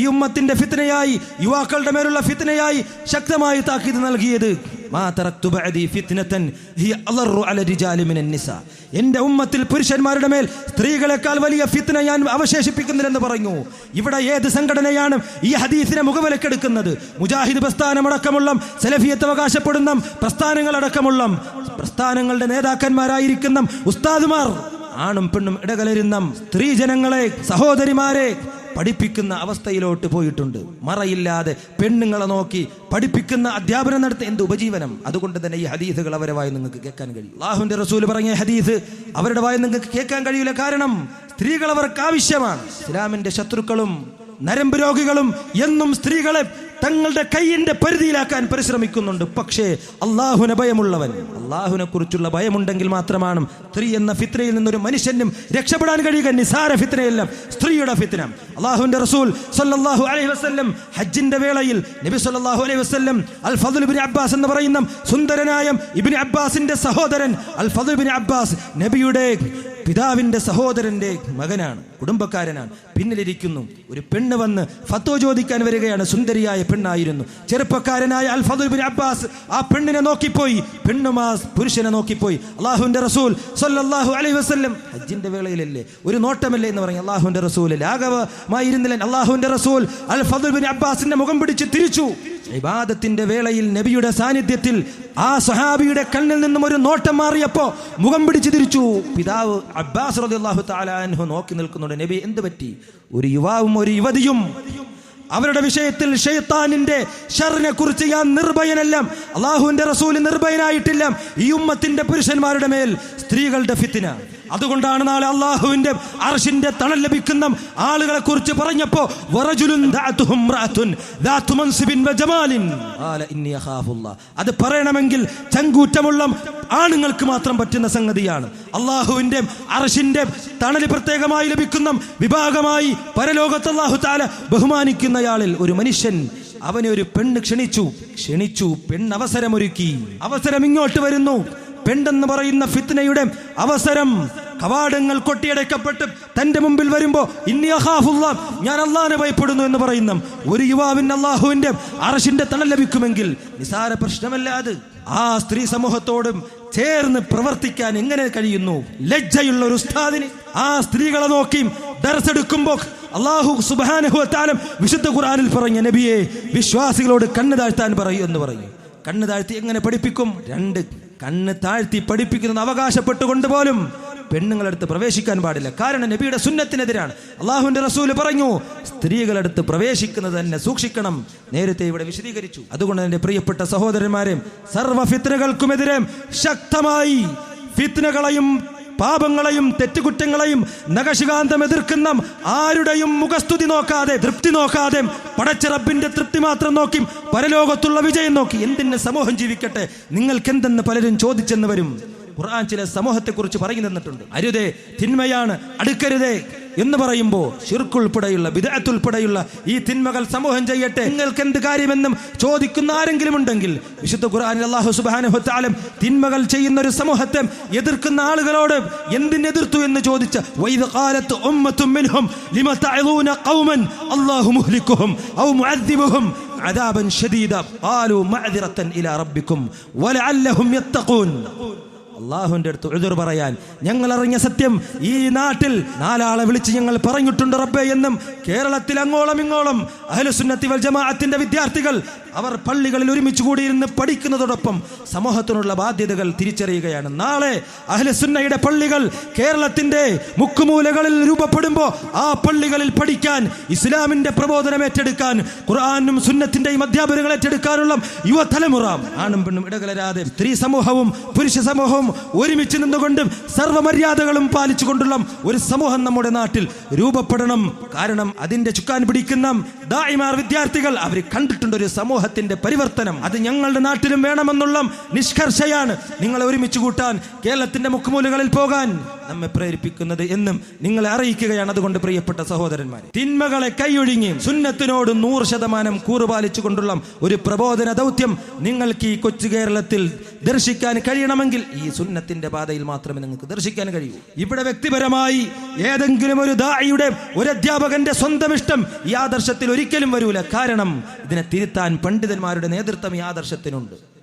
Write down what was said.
ഈ ഉമ്മത്തിന്റെ ഫിത്തനയായി യുവാക്കളുടെ മേലുള്ള ഫിത്തനയായി ശക്തമായി താക്കീത് നൽകിയത്. എന്റെ ഉമ്മത്തിൽ പുരുഷന്മാരുടെ മേൽ സ്ത്രീകളെക്കാൾ വലിയ ഫിത്തന ഞാൻ അവശേഷിപ്പിക്കുന്നില്ലെന്ന് പറഞ്ഞു. ഇവിടെ ഏത് സംഘടനയാണ് ഈ ഹദീസിനെ മുഖവിലക്കെടുക്കുന്നത്? മുജാഹിദ് പ്രസ്ഥാനമടക്കമുള്ള സെലഫിയത്ത് അവകാശപ്പെടുന്ന പ്രസ്ഥാനങ്ങളടക്കമുള്ള പ്രസ്ഥാനങ്ങളുടെ നേതാക്കന്മാരായിരിക്കുന്ന ഉസ്താദുമാർ ആണും പെണ്ണും ഇടകലരുന്ന സ്ത്രീജനങ്ങളെ സഹോദരിമാരെ പഠിപ്പിക്കുന്ന അവസ്ഥയിലോട്ട് പോയിട്ടുണ്ട്. മറയില്ലാതെ പെണ്ണുങ്ങളെ നോക്കി പഠിപ്പിക്കുന്ന അധ്യാപനം നടത്തി എന്ത് ഉപജീവനം? അതുകൊണ്ട് തന്നെ ഈ ഹദീസുകൾ അവരെ വായി നിങ്ങൾക്ക് കേൾക്കാൻ കഴിയും. അള്ളാഹുവിന്റെ റസൂൽ പറഞ്ഞ ഹദീസ് അവരുടെ വായി നിങ്ങൾക്ക് കേൾക്കാൻ കഴിയില്ല. കാരണം സ്ത്രീകൾ അവർക്ക് ആവശ്യമാണ്. ഇസ്ലാമിന്റെ ശത്രുക്കളും നരമ്പ് രോഗികളും എന്നും സ്ത്രീകളെ തങ്ങളുടെ കൈയിന്റെ പരിധിയിലാക്കാൻ പരിശ്രമിക്കുന്നുണ്ട്. പക്ഷേ അള്ളാഹുന ഭയമുള്ളവൻ. അള്ളാഹുനെ കുറിച്ചുള്ള ഭയമുണ്ടെങ്കിൽ മാത്രമാണ് സ്ത്രീ എന്ന ഫിത്രയിൽ നിന്നൊരു മനുഷ്യനും രക്ഷപ്പെടാൻ കഴിയുക. നിസാര ഫിത്രയെല്ലാം സ്ത്രീയുടെ ഫിത്ര അള്ളാഹുവിന്റെ റസൂൽ സല്ലാഹു അലൈഹി വസ്ല്ലം ഹജ്ജിന്റെ വേളയിൽ നബി സല്ലാഹു അലൈഹി വസ്ല്ലം അൽ ഫദുൽ ബിൻ അബ്ബാസ് എന്ന് പറയുന്ന സുന്ദരനായ ഇബിൻ അബ്ബാസിന്റെ സഹോദരൻ അൽ ഫദുൽ ബിൻ അബ്ബാസ് നബിയുടെ പിതാവിന്റെ സഹോദരന്റെ മകനാണ്. കുടുംബക്കാരനാണ്. പിന്നിലിരിക്കുന്നു. ഒരു പെണ്ണ് വന്ന് ഫത്തോ ചോദിക്കാൻ വരികയാണ്. സുന്ദരിയായ പെണ്ണായിരുന്നു. ചെറുപ്പക്കാരനായ അൽ ബിൻ അബ്ബാസ് ആ പെണ്ണിനെ നോക്കിപ്പോയി. പെണ്ണും പുരുഷനെ നോക്കിപ്പോയി. അള്ളാഹുവിന്റെ റസൂൽ സല്ലാഹു അലൈഹി വസല്ലം ഹജ്ജിന്റെ വേളയിലല്ലേ? ഒരു നോട്ടമല്ലേ എന്ന് പറഞ്ഞു. അള്ളാഹുവിന്റെ റസൂൽ ലാഘവമായിരുന്നില്ല അള്ളാഹുവിന്റെ റസൂൽ അൽ ബിൻ അബ്ബാസിന്റെ മുഖം പിടിച്ച് തിരിച്ചു. ഇബാദത്തിന്റെ വേളയിൽ നബിയുടെ സാന്നിധ്യത്തിൽ ആ സഹാബിയുടെ കണ്ണിൽ നിന്നും ഒരു നോട്ടം മാറിയപ്പോ മുഖം പിടിച്ചു തിരിച്ചു. പിതാവ് അബ്ബാസ് നോക്കി നിൽക്കുന്നുണ്ട് നബി എന്ത് പറ്റി? ഒരു യുവാവും ഒരു യുവതിയും അവരുടെ വിഷയത്തിൽ ഷെയ്ത്താനിന്റെ ഷറിനെ കുറിച്ച് ഞാൻ നിർഭയനല്ല. അള്ളാഹുവിന്റെ റസൂൽ നിർഭയനായിട്ടില്ല. ഈ ഉമ്മത്തിന്റെ പുരുഷന്മാരുടെ മേൽ സ്ത്രീകളുടെ ഫിത്തിന. അതുകൊണ്ടാണ് നാളെ അള്ളാഹുവിന്റെ അർഷിന്റെ തണൽ ലഭിക്കുന്ന ആളുകളെ കുറിച്ച് പറഞ്ഞപ്പോ. അത് പറയണമെങ്കിൽ ചങ്കൂറ്റമുള്ള ആണുങ്ങൾക്ക് മാത്രം പറ്റുന്ന സംഗതിയാണ്. അള്ളാഹുവിന്റെ അർഷിന്റെ തണൽ പ്രത്യേകമായി ലഭിക്കുന്ന വിഭാഗമായി പരലോകത്ത് അള്ളാഹു താല ബഹുമാനിക്കുന്നയാളിൽ ഒരു മനുഷ്യൻ അവനെ ഒരു പെണ്ണ് ക്ഷണിച്ചു. ക്ഷണിച്ചു പെണ്ണ് അവസരമൊരുക്കി അവസരം ഇങ്ങോട്ട് വരുന്നു. പെണ്ണെന്ന് പറയുന്ന ഫിത്നയുടെ അവസരം കവാടങ്ങൾ കൊട്ടിയടക്കപ്പെട്ട് തന്റെ മുമ്പിൽ വരുമ്പോ ഇന്നി അഖാഫുല്ലാ, ഞാൻ അള്ളാഹിനെ ഭയപ്പെടുന്നു എന്ന് പറയുന്ന ഒരു യുവാവിന് അള്ളാഹുവിന്റെ അറശിന്റെ തണൽ ലഭിക്കുമെങ്കിൽ നിസാര പ്രശ്നമല്ല അത്. ആ സ്ത്രീ സമൂഹത്തോടും ചേർന്ന് പ്രവർത്തിക്കാൻ എങ്ങനെ കഴിയുന്നു? ലജ്ജയുള്ള ഒരു ഉസ്താദിന്. ആ സ്ത്രീകളെ നോക്കി ദർസെടുക്കുമ്പോ അള്ളാഹു സുബാനുഹത്താലും വിശുദ്ധ ഖുറാനിൽ പറഞ്ഞ നബിയെ വിശ്വാസികളോട് കണ്ണ് താഴ്ത്താൻ പറയൂ എന്ന് പറയും. കണ്ണ് താഴ്ത്തി എങ്ങനെ പഠിപ്പിക്കും? രണ്ട് കണ്ണ് താഴ്ത്തി പഠിപ്പിക്കുന്നത് അവകാശപ്പെട്ടുകൊണ്ട് പോലും പെണ്ണുങ്ങളടുത്ത് പ്രവേശിക്കാൻ പാടില്ല. കാരണം നബിയുടെ സുന്നത്തിനെതിരാണ്. അള്ളാഹുവിന്റെ റസൂൽ പറഞ്ഞു സ്ത്രീകളടുത്ത് പ്രവേശിക്കുന്നത് തന്നെ സൂക്ഷിക്കണം. നേരത്തെ ഇവിടെ വിശദീകരിച്ചു. അതുകൊണ്ട് എന്റെ പ്രിയപ്പെട്ട സഹോദരന്മാരെയും സർവ ഫിത്നകൾക്കുമെതിരെ ശക്തമായി ഫിത്നകളെയും പാപങ്ങളെയും തെറ്റുകുറ്റങ്ങളെയും നഖശികാന്തം എതിർക്കുന്ന ആരുടെയും മുഖസ്തുതി നോക്കാതെ തൃപ്തി നോക്കാതെ പടച്ച റബ്ബിന്റെ തൃപ്തി മാത്രം നോക്കി പരലോകത്തുള്ള വിജയം നോക്കി എന്തിന് സമൂഹം ജീവിക്കട്ടെ? നിങ്ങൾക്ക് എന്തെന്ന് പലരും ചോദിച്ചെന്ന് വരും. ഖുർആൻ ചില സമൂഹത്തെക്കുറിച്ച് പറഞ്ഞു തന്നിട്ടുണ്ട്. അരുതേ തിന്മയാണ് അടുക്കരുതേ എന്ന് പറയുമ്പോൾ ഷിർക്കുൾപ്പെടെയുള്ള വിദഗ്ധുൾപ്പെടെയുള്ള ഈ തിന്മകൾ സമൂഹം ചെയ്യട്ടെ. നിങ്ങൾക്ക് എന്ത് കാര്യമെന്നും ചോദിക്കുന്ന ആരെങ്കിലും ഉണ്ടെങ്കിൽ വിശുദ്ധ ഖുർആനിൽ അള്ളാഹു സുബ്ഹാനഹു വതആല തിന്മകൾ ചെയ്യുന്ന ഒരു സമൂഹത്തെ എതിർക്കുന്ന ആളുകളോട് എന്തിനെതിർത്തു എന്ന് ചോദിച്ച ലിമ തഅദൂന ഖൗമൻ അല്ലാഹു അള്ളാഹുവിന്റെ അടുത്ത് എഴുതർ പറയാൻ ഞങ്ങൾ അറിഞ്ഞ സത്യം ഈ നാട്ടിൽ നാലാളെ വിളിച്ച് ഞങ്ങൾ പറഞ്ഞിട്ടുണ്ട് റബ്ബേ എന്നും കേരളത്തിൽ അങ്ങോളം ഇങ്ങോളം അഹലുസുന്നത്തി വൽ ജമാഅത്തിന്റെ വിദ്യാർത്ഥികൾ അവർ പള്ളികളിൽ ഒരുമിച്ച് കൂടിയിരുന്ന് പഠിക്കുന്നതോടൊപ്പം സമൂഹത്തിനുള്ള ബാധ്യതകൾ തിരിച്ചറിയുകയാണ്. നാളെ അഹ്ലസുന്നയുടെ പള്ളികൾ കേരളത്തിന്റെ മുക്കുമൂലകളിൽ രൂപപ്പെടുമ്പോൾ ആ പള്ളികളിൽ പഠിക്കാൻ ഇസ്ലാമിന്റെ പ്രബോധനം ഏറ്റെടുക്കാൻ ഖുർആാനും സുന്നത്തിന്റെയും അധ്യാപനങ്ങൾ ഏറ്റെടുക്കാനുള്ള യുവതലമുറ ആണും പെണ്ണും ഇടകലരാതെ സ്ത്രീ സമൂഹവും പുരുഷ സമൂഹവും ഒരുമിച്ച് നിന്നുകൊണ്ടും സർവമര്യാദകളും പാലിച്ചുകൊണ്ടുള്ള ഒരു സമൂഹം നമ്മുടെ നാട്ടിൽ രൂപപ്പെടണം. കാരണം അതിന്റെ ചുക്കാൻ പിടിക്കുന്ന ദായിമാർ വിദ്യാർത്ഥികൾ അവർ കണ്ടിട്ടുണ്ട് ഒരു സമൂഹത്തിന്റെ പരിവർത്തനം. അത് ഞങ്ങളുടെ നാട്ടിലും വേണമെന്നുള്ള നിഷ്കർഷയാണ്. നിങ്ങളെ ഒരുമിച്ച് കൂട്ടാൻ കേരളത്തിന്റെ മുക്കുമൂലകളിൽ പോകാൻ. നമ്മെ പ്രേരിപ്പിക്കുന്നത് എന്നും നിങ്ങളെ അറിയിക്കുകയാണ് അതുകൊണ്ട് പ്രിയപ്പെട്ട സഹോദരന്മാരെ. തിന്മകളെ കൈയൊഴിഞ്ഞ് സുന്നത്തിനോട് നൂറ് ശതമാനം കൂറുപാലിച്ചുകൊണ്ടുള്ള ഒരു പ്രബോധന ദൗത്യം നിങ്ങൾക്ക് ഈ കൊച്ചു കേരളത്തിൽ ദർശിക്കാൻ കഴിയണമെങ്കിൽ ഈ സുന്നത്തിന്റെ പാതയിൽ മാത്രമേ നിങ്ങൾക്ക് ദർശിക്കാൻ കഴിയൂ. ഇവിടെ വ്യക്തിപരമായി ഏതെങ്കിലും ഒരു ദായിയുടെ ഒരു അധ്യാപകന്റെ സ്വന്തം ഇഷ്ടം ഈ ആദർശത്തിൽ ഒരിക്കലും വരൂല. കാരണം ഇതിനെ തിരുത്താൻ പണ്ഡിതന്മാരുടെ നേതൃത്വം ഈ ആദർശത്തിനുണ്ട്.